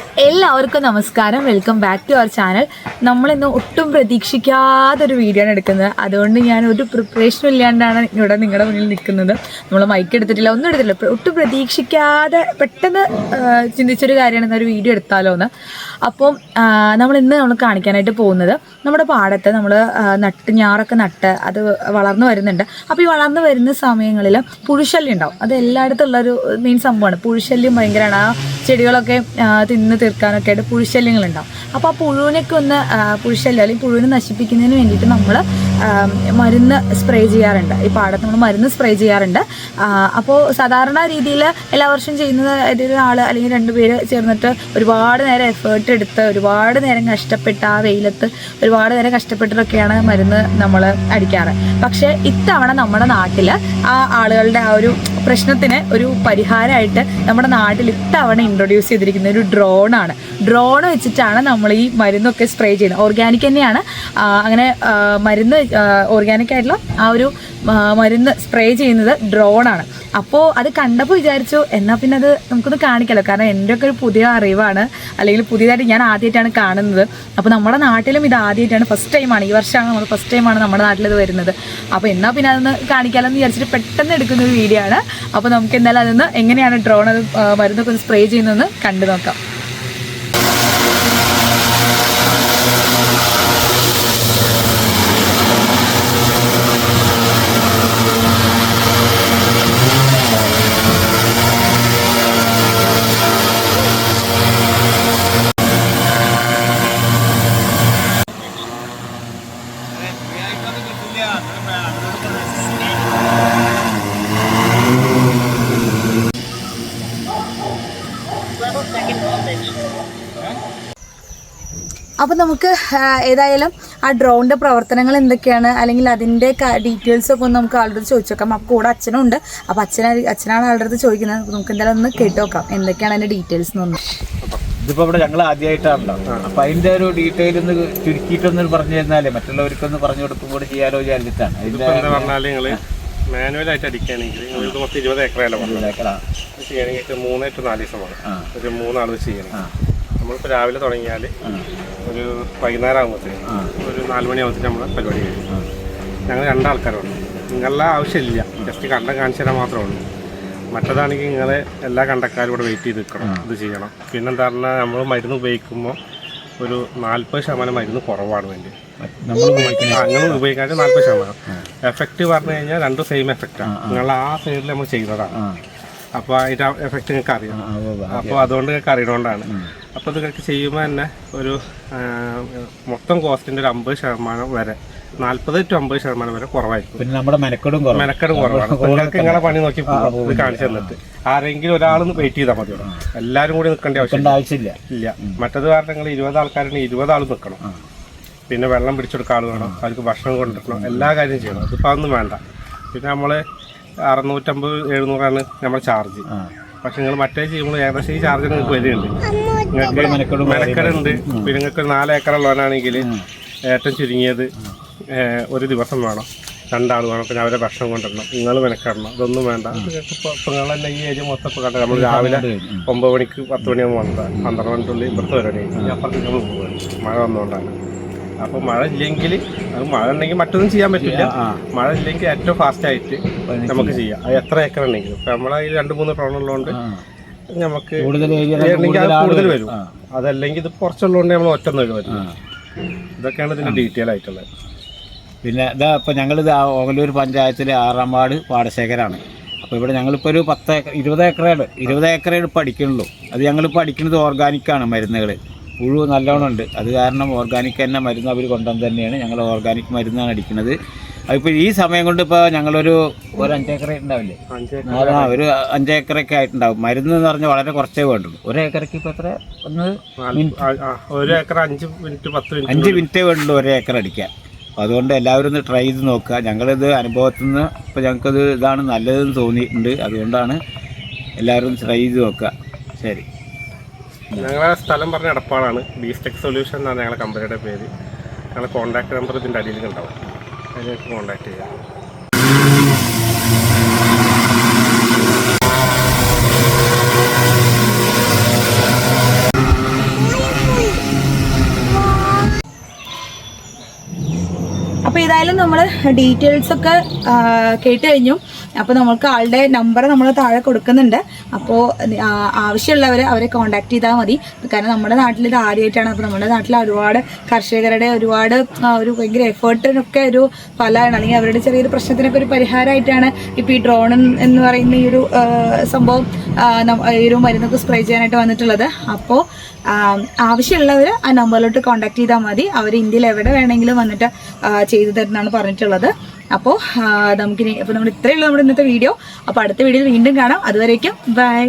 എല്ലാവർക്കും നമസ്കാരം. Welcome back to our channel നമ്മളിന്ന് ഒട്ടും പ്രതീക്ഷിക്കാത്തൊരു വീഡിയോ ആണ് എടുക്കുന്നത്. അതുകൊണ്ട് ഞാൻ ഒരു പ്രിപ്പറേഷനും ഇല്ലാണ്ടാണ് ഇവിടെ നിങ്ങളുടെ മുന്നിൽ നിൽക്കുന്നത്. നമ്മൾ മൈക്ക് എടുത്തിട്ടില്ല ഒന്നും എടുത്തിട്ടില്ല. പ്ര- ഒട്ടും പ്രതീക്ഷിക്കാതെ പെട്ടെന്ന് ചിന്തിച്ചൊരു കാര്യമാണ് ഒരു വീഡിയോ എടുത്താലോ എന്ന് അപ്പം നമ്മൾ ഇന്ന് നമ്മൾ കാണിക്കാനായിട്ട് പോകുന്നത് നമ്മുടെ പാടത്ത് നമ്മൾ നട്ട് ഞാറൊക്കെ നട്ട് അത് വളർന്നു വരുന്നുണ്ട്. അപ്പോൾ ഈ വളർന്നു വരുന്ന സമയങ്ങളിൽ പുഴുശല്യം ഉണ്ടാവും. അത് എല്ലായിടത്തും ഉള്ളൊരു മെയിൻ സംഭവമാണ്. പുഴുശല്യം ഭയങ്കരമാണ് ആ ചെടികളൊക്കെ തിന്ന് തീർക്കാനൊക്കെ ആയിട്ട് പുഴുശല്യങ്ങളുണ്ടാവും അപ്പോൾ ആ പുഴുവിനൊക്കെ ഒന്ന് പുഴുശല്യം അല്ലെങ്കിൽ പുഴുവിനെ നശിപ്പിക്കുന്നതിന് വേണ്ടിയിട്ട് നമ്മൾ മരുന്ന് സ്പ്രേ ചെയ്യാറുണ്ട്. ഈ പാടത്ത് നമ്മൾ മരുന്ന് സ്പ്രേ ചെയ്യാറുണ്ട്. അപ്പോൾ സാധാരണ രീതിയിൽ എല്ലാ വർഷവും ചെയ്യുന്നത് ഒരാൾ അല്ലെങ്കിൽ രണ്ടുപേര് ചേർന്നിട്ട് ഒരുപാട് നേരം എഫേർട്ട് എടുത്ത് ഒരുപാട് നേരം കഷ്ടപ്പെട്ട് ആ വെയിലത്ത് ഒരുപാട് നേരം കഷ്ടപ്പെട്ടിട്ടൊക്കെയാണ് മരുന്ന് നമ്മൾ അടിക്കാറ്. പക്ഷേ ഇത്തവണ നമ്മുടെ നാട്ടിൽ ആ ആളുകളുടെ ആ ഒരു പ്രശ്നത്തിന് ഒരു പരിഹാരമായിട്ട് നമ്മുടെ നാട്ടിൽ ഇത്തവണ ഇൻട്രൊഡ്യൂസ് ചെയ്തിരിക്കുന്ന ഒരു ഡ്രോണാണ് ഡ്രോൺ വെച്ചിട്ടാണ് നമ്മൾ ഈ മരുന്നൊക്കെ സ്പ്രേ ചെയ്യുന്നത്. ഓർഗാനിക് തന്നെയാണ്. അങ്ങനെ മരുന്ന് ഓർഗാനിക് ആയിട്ടുള്ള ആ ഒരു മരുന്ന് സ്പ്രേ ചെയ്യുന്നത് ഡ്രോണാണ് അപ്പോൾ അത് കണ്ടപ്പോൾ വിചാരിച്ചു എന്നാൽ പിന്നെ അത് നമുക്കൊന്ന് കാണിക്കല്ലോ കാരണം എന്റെ ഒക്കെ ഒരു പുതിയ അറിവാണ്. അല്ലെങ്കിൽ പുതിയതായിട്ട് ഞാൻ ആദ്യമായിട്ടാണ് കാണുന്നത്. അപ്പോൾ നമ്മുടെ നാട്ടിലും ഇത് ആദ്യമായിട്ടാണ്. ഫസ്റ്റ് ടൈമാണ് ഈ വർഷമാണ് നമ്മൾ ഫസ്റ്റ് ടൈമാണ് നമ്മുടെ നാട്ടിൽ ഇത് വരുന്നത്. അപ്പോൾ എന്നാൽ പിന്നെ അതൊന്ന് കാണിക്കാമല്ലോ എന്ന് വിചാരിച്ചിട്ട് പെട്ടെന്ന് എടുക്കുന്ന ഒരു വീഡിയോ ആണ്. അപ്പോൾ നമുക്ക് എന്തായാലും അതൊന്ന് എങ്ങനെയാണ് ഡ്രോൺ അത് മരുന്നൊക്കെ ഒന്ന് സ്പ്രേ ചെയ്യുന്നതെന്ന് കണ്ടു നോക്കാം. അപ്പോൾ നമുക്ക് ഏതായാലും ആ ഡ്രോണിന്റെ പ്രവർത്തനങ്ങൾ എന്തൊക്കെയാണ്? അല്ലെങ്കിൽ അതിന്റെ ഡീറ്റെയിൽസ് ഒക്കെ ഒന്ന് നമുക്ക് ആളുടെ അടുത്ത് ചോദിച്ചു നോക്കാം അപ്പോൾ കൂടെ അച്ഛനും ഉണ്ട് അപ്പോൾ അച്ഛന അച്ഛനാണ് ആളുടെ അടുത്ത് ചോദിക്കുന്നത്. നമുക്ക് എന്തായാലും ഒന്ന് കേട്ട് നോക്കാം എന്തൊക്കെയാണ് അതിന്റെ ഡീറ്റെയിൽസ് എന്നൊന്ന് ഇതിപ്പോ ഇവിടെ ഞങ്ങൾ ആദ്യമായിട്ടാണല്ലോ അപ്പൊ അതിന്റെ ഒരു ഡീറ്റെയിൽ ഒന്ന് ചുരുക്കിയിട്ടൊന്ന് പറഞ്ഞു തന്നാലേ മറ്റുള്ളവർക്കൊന്ന് പറഞ്ഞു കൊടുക്കും കൂടെ ചെയ്യാലോ വിചാരിച്ചിട്ടാണ്. മാനുവലായിട്ട് അടിക്കുകയാണെങ്കിൽ ഒരു ദിവസം മൊത്തം ഇരുപത് ഏക്കറല്ല ചെയ്യണമെങ്കിൽ മൂന്ന് ടു നാല് ദിവസം വേണം. ഒരു മൂന്നാൾ വെച്ച് ചെയ്യണം നമ്മളിപ്പോൾ രാവിലെ തുടങ്ങിയാൽ ഒരു വൈകുന്നേരം ആകുമ്പോഴത്തേക്ക് ഒരു നാല് മണിയാകുമ്പോഴത്തേക്ക് നമ്മൾ പരിപാടി കഴിയും. ഞങ്ങൾ രണ്ടാൾക്കാരുണ്ട്. നിങ്ങളുടെ ആവശ്യമില്ല. ജസ്റ്റ് കണ്ടം കാണിച്ചു തരാൻ മാത്രമേ ഉള്ളൂ. മറ്റേതാണെങ്കിൽ നിങ്ങളെ എല്ലാ കണ്ടക്കാരും ഇവിടെ വെയിറ്റ് ചെയ്ത് നിൽക്കണം ഇത് ചെയ്യണം. പിന്നെന്താ പറഞ്ഞാൽ നമ്മൾ മരുന്ന് ഉപയോഗിക്കുമ്പോൾ ഒരു നാൽപ്പത് ശതമാനം മരുന്ന് കുറവാണ് വേണ്ടി. നമ്മൾ അങ്ങനെ ഉപയോഗിക്കാൻ നാൽപ്പത് ശതമാനം. എഫക്റ്റ് പറഞ്ഞു കഴിഞ്ഞാൽ രണ്ടും സെയിം എഫക്റ്റാണ് നിങ്ങൾ ആ സൈഡിൽ നമ്മൾ ചെയ്യുന്നതാണ്. അപ്പോൾ അതിന്റെ എഫക്റ്റ് നിങ്ങൾക്ക് അറിയാം. അപ്പോൾ അതുകൊണ്ട് നിങ്ങൾക്ക് അറിയണോണ്ടാണ്. അപ്പോൾ നിങ്ങൾക്ക് ചെയ്യുമ്പോൾ തന്നെ ഒരു മൊത്തം കോസ്റ്റിന്റെ ഒരു അമ്പത് ശതമാനം വരെ നാൽപ്പത് ടു അമ്പത് ശതമാനം വരെ കുറവായിരിക്കും. പിന്നെ നമ്മുടെ മെനക്കെടും മെനക്കെടും കുറവാണ്. നിങ്ങൾക്ക് നിങ്ങളെ പണി നോക്കി ഇത് കാണിച്ചു തന്നിട്ട്. ആരെങ്കിലും ഒരാളൊന്ന് വെയിറ്റ് ചെയ്താൽ മതി. എല്ലാവരും കൂടി നിൽക്കേണ്ട ആവശ്യമില്ല ആവശ്യമില്ല. ഇല്ല. മറ്റത് കാരണം നിങ്ങൾ ഇരുപത് ആൾക്കാരുണ്ടെങ്കിൽ ഇരുപത് ആൾ നിൽക്കണം. പിന്നെ വെള്ളം പിടിച്ചെടുക്കാൻ ആൾ വേണം അവർക്ക് ഭക്ഷണം കൊണ്ടിരിക്കണം എല്ലാ കാര്യം ചെയ്യണം. അതിപ്പോൾ അതൊന്നും വേണ്ട. പിന്നെ നമ്മൾ അറുന്നൂറ്റമ്പത് എഴുന്നൂറാണ് നമ്മുടെ ചാർജ് പക്ഷെ നിങ്ങൾ മറ്റേ ചെയ്യുമ്പോൾ ഏകദേശം ഈ ചാർജ് നിങ്ങൾക്ക് വരുന്നുണ്ട് നിങ്ങൾക്ക് മെനക്കെടും മെനക്കെടുണ്ട്. പിന്നെ നിങ്ങൾക്ക് നാല് ഏക്കറുള്ളവനാണെങ്കിൽ ഏറ്റവും ചുരുങ്ങിയത് ഒരു ദിവസം വേണം. രണ്ടാൾ വേണം. പിന്നെ അവരെ ഭക്ഷണം കൊണ്ടുവരണം. നിങ്ങൾ മെനക്കെടണം. ഇതൊന്നും വേണ്ട. പെങ്ങളെല്ലാം നിങ്ങൾ തന്നെ ഈ ഏരിയ മൊത്തം ഇപ്പോൾ കണ്ടത് നമ്മൾ രാവിലെ ഒമ്പത് മണിക്ക് പത്ത് മണിയാകുമ്പോൾ വന്നത്. പന്ത്രണ്ട് മണിക്കുള്ളിൽ ഇപ്പുറത്ത് ഈ അപ്പുറത്തേക്ക് നമ്മൾ പോകുന്നത് മഴ വന്നുകൊണ്ടാണ് അപ്പോൾ മഴ ഇല്ലെങ്കിൽ അത് മഴ ഉണ്ടെങ്കിൽ മറ്റൊന്നും ചെയ്യാൻ പറ്റില്ല. മഴ ഇല്ലെങ്കിൽ ഏറ്റവും ഫാസ്റ്റ് ആയിട്ട് നമുക്ക് ചെയ്യാം. അത് എത്ര ഏക്കർ ഉണ്ടെങ്കിലും. ഇപ്പം നമ്മളെ ഈ രണ്ട് മൂന്ന് ടൗൺ ഉള്ളതുകൊണ്ട് നമുക്ക് കൂടുതൽ ഏരിയ ഉണ്ടെങ്കിൽ അത് കൂടുതൽ വരും. അതല്ലെങ്കിൽ ഇത് കുറച്ചുള്ളതുകൊണ്ട് നമ്മൾ ഒറ്റ നേട് വരും. ഇതൊക്കെയാണ് ഇതിന്റെ ഡീറ്റെയിൽ ആയിട്ടുള്ളത്. പിന്നെ ഇതാ ഇപ്പം ഞങ്ങളിത് ആ ഓങ്ങല്ലൂർ പഞ്ചായത്തിലെ ആറാം വാർഡ് പാടശേഖരാണ്. അപ്പോൾ ഇവിടെ ഞങ്ങളിപ്പോൾ ഒരു പത്ത് ഏക്കർ ഇരുപത് ഏക്കറേട് ഇരുപത് ഏക്കറേട് ഇപ്പോൾ അടിക്കണുള്ളൂ അത് ഞങ്ങളിപ്പോൾ അടിക്കുന്നത് ഓർഗാനിക്കാണ് മരുന്നുകൾ പുഴു നല്ലോണം ഉണ്ട്. അത് കാരണം ഓർഗാനിക് തന്നെ മരുന്ന് അവർ കൊണ്ടുവന്ന് തന്നെയാണ്. ഞങ്ങൾ ഓർഗാനിക് മരുന്നാണ് അടിക്കുന്നത്. അതിപ്പോൾ ഈ സമയം കൊണ്ട് ഇപ്പോൾ ഞങ്ങളൊരു ഒരു അഞ്ചേക്കറ ഉണ്ടാവില്ലേ? ആ ഒരു അഞ്ചേക്കറൊക്കെ ആയിട്ടുണ്ടാവും. മരുന്ന് എന്ന് പറഞ്ഞാൽ വളരെ കുറച്ചേ വേണ്ടുള്ളൂ. ഒരു ഏക്കറയ്ക്ക് ഇപ്പോൾ എത്ര? ഒന്ന് ഒരു ഏക്കർ അഞ്ച് മിനിറ്റ് പത്ത് അഞ്ച് മിനിറ്റേ വേണ്ടുള്ളൂ ഒരു ഏക്കർ അടിക്കാൻ. അതുകൊണ്ട് എല്ലാവരും ഒന്ന് ട്രൈ ചെയ്ത് നോക്കുക. ഞങ്ങളിത് അനുഭവത്തിൽ നിന്ന് ഇപ്പോൾ ഞങ്ങൾക്കത് ഇതാണ് നല്ലതെന്ന് തോന്നിയിട്ടുണ്ട്. അതുകൊണ്ടാണ് എല്ലാവരും ട്രൈ ചെയ്ത് നോക്കുക. ശരി. ഞങ്ങളെ സ്ഥലം പറഞ്ഞ എടപ്പാളാണ്. ബീസ്റ്റെക് സൊല്യൂഷൻ എന്നാണ് ഞങ്ങളുടെ കമ്പനിയുടെ പേര്. ഞങ്ങളുടെ കോൺടാക്ട് നമ്പർ ഇതിന്റെ അടിയിൽ ഉണ്ടാവും. അതിലേക്ക് കോൺടാക്ട് ചെയ്യാം. എന്തായാലും നമ്മൾ ഡീറ്റെയിൽസ് ഒക്കെ കേട്ട് കഴിഞ്ഞു അപ്പോൾ നമ്മൾക്ക് ആളുടെ നമ്പർ നമ്മൾ താഴെ കൊടുക്കുന്നുണ്ട്. അപ്പോൾ ആവശ്യമുള്ളവർ അവരെ കോൺടാക്ട് ചെയ്താൽ മതി. കാരണം നമ്മുടെ നാട്ടിൽ ഇത് ആദ്യമായിട്ടാണ്. അപ്പോൾ നമ്മുടെ നാട്ടിൽ ഒരുപാട് കർഷകരുടെ ഒരുപാട് ഒരു ഭയങ്കര എഫേർട്ടിനൊക്കെ ഒരു ഫലമാണ്. അല്ലെങ്കിൽ അവരുടെ ചെറിയൊരു പ്രശ്നത്തിനൊക്കെ ഒരു പരിഹാരമായിട്ടാണ് ഇപ്പോൾ ഈ ഡ്രോൺ എന്ന് പറയുന്ന ഈ ഒരു സംഭവം ഈ ഒരു മരുന്നൊക്കെ സ്പ്രേ ചെയ്യാനായിട്ട് വന്നിട്ടുള്ളത്. അപ്പോൾ ആവശ്യമുള്ളവർ ആ നമ്പറിലോട്ട് കോൺടാക്ട് ചെയ്താൽ മതി. അവർ ഇന്ത്യയിൽ എവിടെ വേണമെങ്കിലും വന്നിട്ട് ചെയ്തു തരുന്നതാണ് പറഞ്ഞിട്ടുള്ളത്. അപ്പോൾ നമുക്കിനി അപ്പോൾ നമ്മൾ ഇത്രയേ ഉള്ളൂ നമ്മുടെ ഇന്നത്തെ വീഡിയോ. അപ്പോൾ അടുത്ത വീഡിയോയിൽ വീണ്ടും കാണാം. അതുവരേക്കും ബൈ